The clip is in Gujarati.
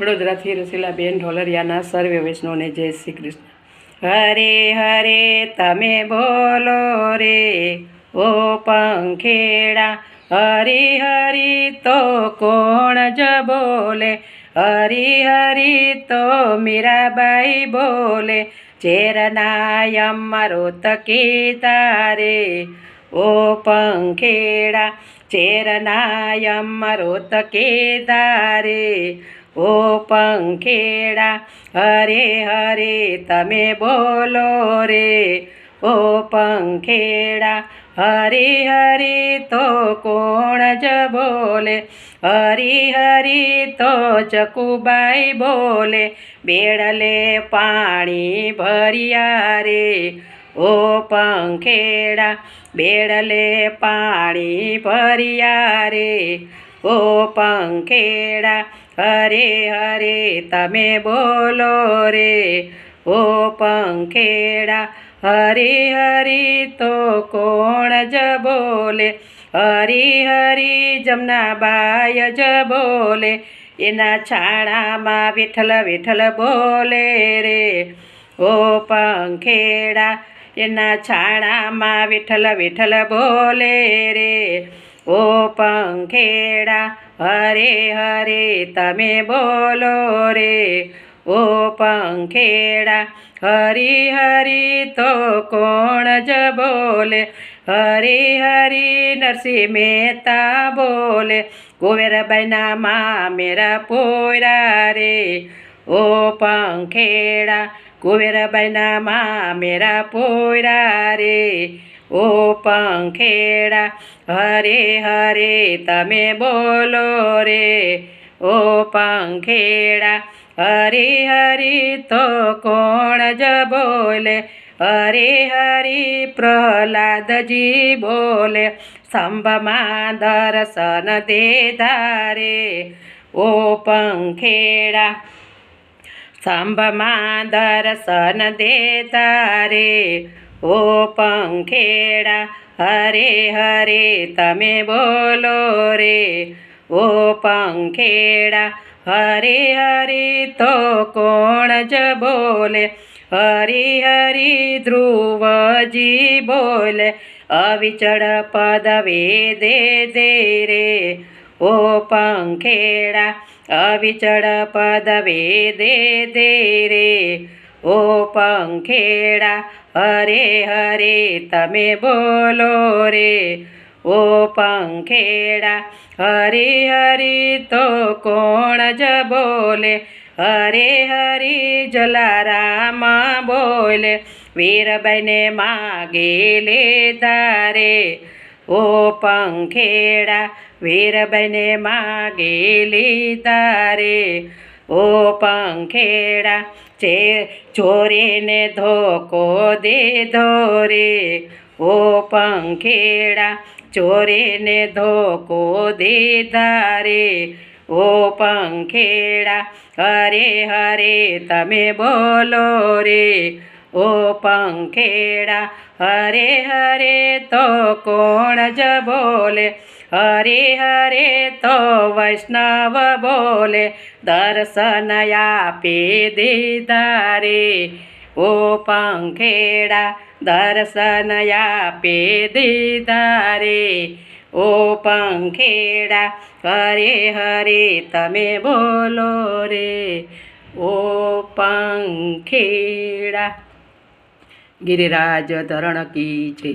વડોદરાથી રસીલાબેન ઢોલરિયાના સર્વે વૈષ્ણવને જય શ્રી કૃષ્ણ. હરે હરે તમે બોલો રે, ઓ પંખેડા, હરી હરી તો કોણ જ બોલે? હરી હરી તો મીરાબાઈ બોલે ચેરનાયમ મારો તકી તારે. ઓ પંખેડા ચેરનાયમ મારો તકી તારે. ઓ પંખેડા, હરે હરે તમે બોલો રે. ઓ પંખેડા, હરે હરે તો કોણ જ બોલે? હરી હરી તો ચકુબાઈ બોલે. બેડલે પાણી ભર્યા રે. ઓ પંખેડા, બેડલે પાણી ભર્યા રે. ઓ પંખેડા હરે હરે તમે બોલો રે. ઓ પંખેડા, હરે હરે તો કોણ જ બોલે? હરી હરી જમનાબાઈ જ બોલે. એના છાણામાં વિઠ્ઠલ વિઠ્ઠલ બોલે રે. ઓ પંખેડા, એના છાણામાં વિઠ્ઠલ વિઠ્ઠલ બોલે રે. ઓ પંખેડા, હરે હરે તમે બોલો રે. ઓ પંખેડા, હરી હરી તો કોણ જ બોલે? હરી હરી નરસિંહ મહેતા બોલે. કુંવરબાઈના મા મેરા પોયરા રે. ઓ પંખેડા કુંવરબાઈના મા મેરા પોયરા રે. ઓ પંખેડા હરે હરે તમે બોલો રે. ઓ પંખેડા હરે હરે તો કોણ જ બોલે? હરે હરે પ્રહલાદજી બોલે, સંભમાં દર્શન દે ધારે. ઓ પંખેડા સંભમાં દર્શન દે તારે ઓ પંખેડા, હરે હરે તમે બોલો રે. ઓ પંખેડા, હરે હરે તો કોણ જ બોલે? હરી હરી ધ્રુવજી બોલે, અવિચળ પદ વેદે દે રે. ઓ પંખેડા, અવિચળ પદ વેદે દે રે. ઓ પંખેડા, હરે હરે તમે બોલો રે. ઓ પંખેડા, હરે હરે તો કોણ જ બોલે? હરે હરે જલારામ બોલે વીરબાઈને માગે લે તારે ઓ પંખેડા વીરબાઈને માગે લે તારે ઓ પંખેડા ચે ચોરીને ધોકો દે ધોરે. ઓ પંખેડા, ચોરીને ધોકો દે ધારે. ઓ પંખેડા, હરે હરે તમે બોલો રે. ઓ પંખેડા, હરે હરે તો કોણ જ બોલે? હરે હરે તો વૈષ્ણવ બોલે, દર્શન આપી દીધા ઓ પંખેડા, દર્શન આપી દીધા રે ઓ પંખેડા, હરે હરે તમે બોલો રે. ઓ પંખેડા, ગિરિરાજ ધરણ કી જય